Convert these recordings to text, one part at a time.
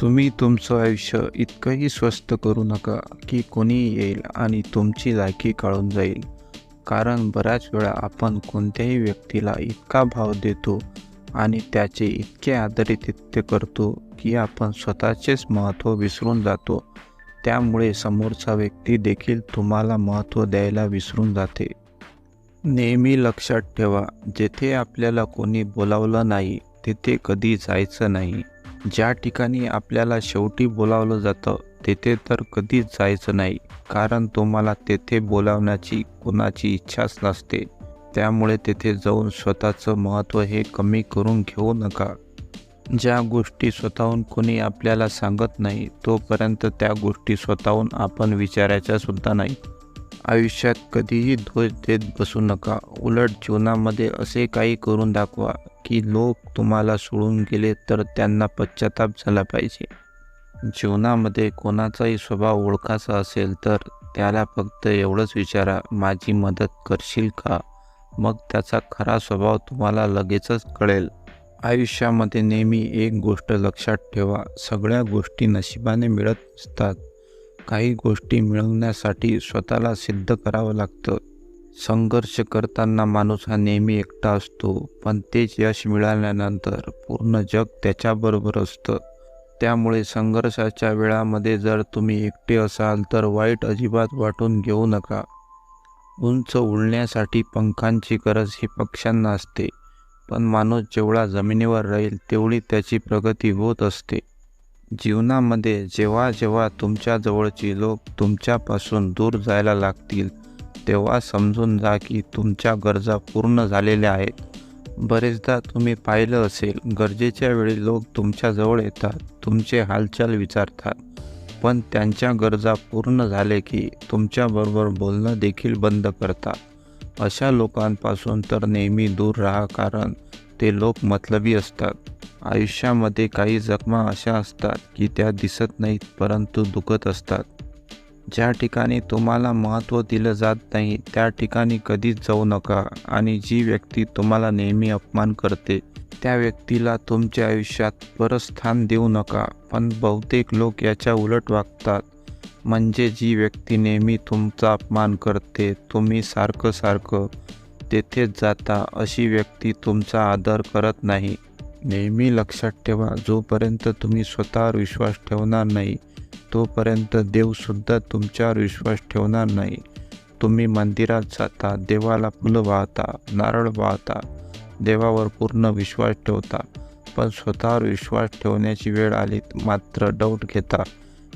तुम्ही तुमचं आयुष्य इतकंही स्वस्त करू नका की कोणीही येईल आणि तुमची लायकी काढून जाईल. कारण बऱ्याच वेळा आपण कोणत्याही व्यक्तीला इतका भाव देतो आणि त्याचे इतके आदरितित्य करतो की आपण स्वतःचेच महत्त्व विसरून जातो. त्यामुळे समोरचा व्यक्ती देखील तुम्हाला महत्त्व द्यायला विसरून जाते. नेहमी लक्षात ठेवा जेथे आपल्याला कोणी बोलावलं नाही तिथे कधी जायचं नाही. ज्या ठिकाणी आपल्याला शेवटी बोलावलं जातं तेथे तर कधीच जायचं नाही. कारण तुम्हाला तेथे बोलावण्याची कोणाची इच्छाच नसते. त्यामुळे तेथे जाऊन स्वतःचं महत्त्व हे कमी करून घेऊ नका. ज्या गोष्टी स्वतःहून कोणी आपल्याला सांगत नाही तोपर्यंत त्या गोष्टी स्वतःहून आपण विचारायच्या सुद्धा नाही. आयुष्यात कधीही दोष देत बसू नका. उलट जीवनामध्ये असे काही करून दाखवा. की लोक तुम्हाला सोडून गेले तर त्यांना पश्चाताप झाला पाहिजे. जीवनामध्ये कोणाचाही स्वभाव ओळखायचा असेल तर त्याला फक्त एवढंच विचारा माझी मदत करशील का? मग त्याचा खरा स्वभाव तुम्हाला लगेचच कळेल. आयुष्यामध्ये नेहमी एक गोष्ट लक्षात ठेवा सगळ्या गोष्टी नशिबाने मिळत असतात. काही गोष्टी मिळवण्यासाठी स्वतःला सिद्ध करावं लागतं. संघर्ष करताना माणूस हा नेहमी एकटा असतो पण तेच यश मिळाल्यानंतर पूर्ण जग त्याच्याबरोबर असतं. त्यामुळे संघर्षाच्या वेळामध्ये जर तुम्ही एकटे असाल तर वाईट अजिबात वाटून घेऊ नका. उंच उडण्यासाठी पंखांची गरज ही पक्ष्यांना असते पण माणूस जेवढा जमिनीवर राहील तेवढी त्याची प्रगती होत असते. जीवनामध्ये जेव्हा जेव्हा तुमच्या जवळची लोक तुमच्यापासून दूर जायला लागतील तेव्हा समजून जा की तुमच्या गरजा पूर्ण झालेल्या आहेत. बरेचदा तुम्ही पाहिलं असेल गरजेच्या वेळी लोक तुमच्याजवळ येतात तुमचे हालचाल विचारतात. पण त्यांच्या गरजा पूर्ण झाले की तुमच्याबरोबर बोलणं देखील बंद करतात. अशा लोकांपासून तर नेहमी दूर राहा कारण ते लोक मतलबी असतात. आयुष्यामध्ये काही जखमा अशा असतात की त्या दिसत नाहीत परंतु दुखत असतात. ज्या ठिकाणी तुम्हाला महत्त्व दिलं जात नाही त्या ठिकाणी कधीच जाऊ नका आणि जी व्यक्ती तुम्हाला नेहमी अपमान करते त्या व्यक्तीला तुमच्या आयुष्यात परत स्थान देऊ नका. पण बहुतेक लोक याच्या उलट वागतात. म्हणजे जी व्यक्ती नेहमी तुमचा अपमान करते तुम्ही सारखं सारखं तेथेच जाता अशी व्यक्ती तुमचा आदर करत नाही. नेहमी लक्षात ठेवा जोपर्यंत तुम्ही स्वतःवर विश्वास ठेवणार नाही तोपर्यंत देवसुद्धा तुमच्यावर विश्वास ठेवणार नाही. तुम्ही मंदिरात जाता देवाला फुलं वाहता नारळ वाहता देवावर पूर्ण विश्वास ठेवता. पण स्वतःवर विश्वास ठेवण्याची वेळ आली मात्र डाऊट घेता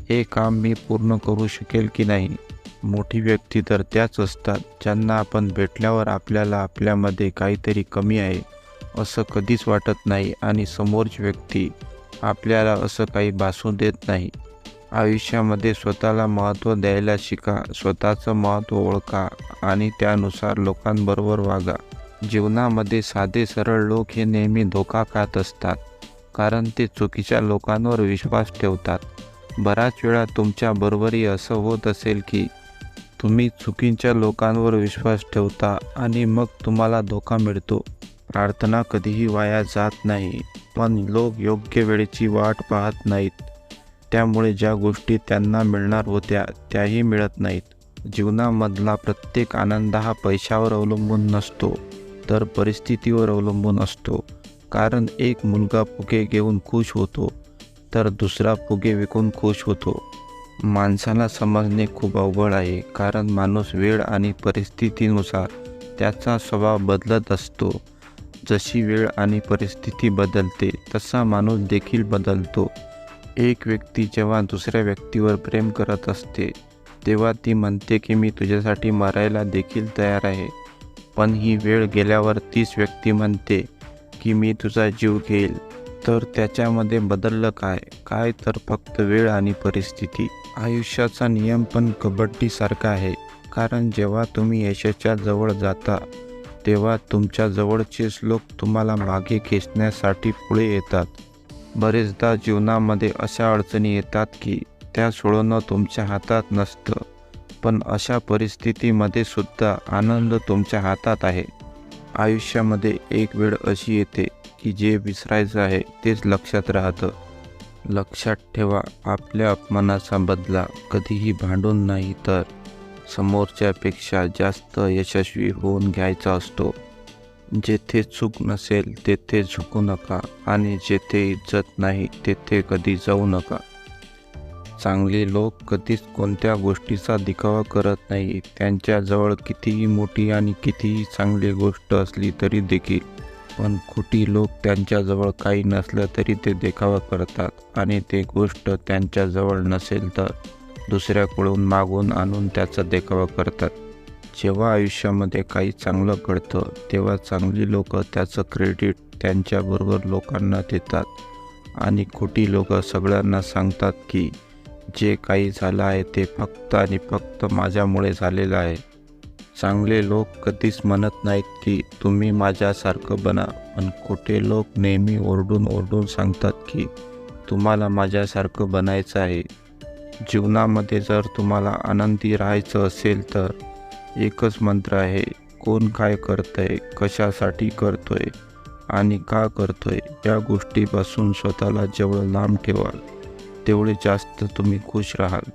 हे काम मी पूर्ण करू शकेल की नाही? मोठी व्यक्ती तर त्याच असतात ज्यांना आपण भेटल्यावर आपल्याला आपल्यामध्ये काहीतरी कमी आहे असं कधीच वाटत नाही. आणि समोरची व्यक्ती आपल्याला असं काही भासू देत नाही. आयुष्यामध्ये स्वतःला महत्त्व द्यायला शिका. स्वतःचं महत्त्व ओळखा आणि त्यानुसार लोकांबरोबर वागा. जीवनामध्ये साधे सरळ लोक हे नेहमी धोका खात असतात कारण ते चुकीच्या लोकांवर विश्वास ठेवतात. बराच वेळा तुमच्याबरोबरही असं होत असेल की तुम्ही चुकीच्या लोकांवर विश्वास ठेवता आणि मग तुम्हाला धोका मिळतो. प्रार्थना कधीही वाया जात नाही पण लोक योग्य वेळेची वाट पाहत नाहीत. त्यामुळे ज्या गोष्टी त्यांना मिळणार होत्या त्याही मिळत नाहीत. जीवनामधला प्रत्येक आनंद हा पैशावर अवलंबून नसतो तर परिस्थितीवर अवलंबून असतो. कारण एक मुलगा फुगे घेऊन खुश होतो तर दुसरा फुगे विकून खुश होतो. माणसाला समजणे खूप अवघड आहे कारण माणूस वेळ आणि परिस्थितीनुसार त्याचा स्वभाव बदलत असतो. जशी वेळ आणि परिस्थिती बदलते तसा माणूस देखील बदलतो. एक व्यक्ती जेव्हा दुसऱ्या व्यक्तीवर प्रेम करत असते तेव्हा ती म्हणते की मी तुझ्यासाठी मरायला देखील तयार आहे. पण ही वेळ गेल्यावर तीच व्यक्ती म्हणते की मी तुझा जीव घेईल. तर त्याच्यामध्ये बदललं काय? काय तर फक्त वेळ आणि परिस्थिती. आयुष्याचा नियम पण कबड्डीसारखा आहे. कारण जेव्हा तुम्ही यशाच्या जवळ जाता तेव्हा तुमच्या जवळचेच लोक तुम्हाला मागे खेचण्यासाठी पुढे येतात. बरेचदा जीवनामध्ये अशा अडचणी येतात की त्या सोडवणं तुमच्या हातात नसतं. पण अशा परिस्थितीमध्ये सुद्धा आनंद तुमच्या हातात आहे. आयुष्यामध्ये एक वेळ अशी येते की जे विसरायचं आहे तेच लक्षात राहतं. लक्षात ठेवा आपल्या अपमानाचा बदला कधीही भांडून नाही तर समोरच्यापेक्षा जास्त यशस्वी होऊन घ्यायचा असतो. जेथे चूक नसेल तेथे झुकू नका आणि जेथे इज्जत नाही तेथे कधी जाऊ नका. चांगले लोक कधीच कोणत्या गोष्टीचा दिखावा करत नाही. त्यांच्याजवळ कितीही मोठी आणि कितीही चांगली गोष्ट असली तरी देखील. पण खोटी लोक त्यांच्याजवळ काही नसलं तरी ते देखावा करतात आणि ते गोष्ट त्यांच्याजवळ नसेल तर दुसऱ्याकडून मागून आणून त्याचा देखावा करतात. जेव्हा आयुष्यामध्ये काही चांगलं घडतं तेव्हा चांगली लोक त्याचं क्रेडिट त्यांच्याबरोबर लोकांना देतात. आणि खोटी लोक सगळ्यांना सांगतात की जे काही झालं आहे ते फक्त आणि फक्त माझ्यामुळे झालेलं आहे. चांगले लोक कधीच म्हणत नाहीत की तुम्ही माझ्यासारखं बना. पण खोटे लोक नेहमी ओरडून ओरडून सांगतात की तुम्हाला माझ्यासारखं बनायचं आहे. जीवनामध्ये जर तुम्हाला आनंदी राहायचं असेल तर एकच मंत्र आहे कोण काय करतंय कशासाठी करतोय आणि का करतोय या गोष्टीपासून स्वतःला जेवढं लांब ठेवाल. तेवढे जास्त तुम्ही खुश राहाल.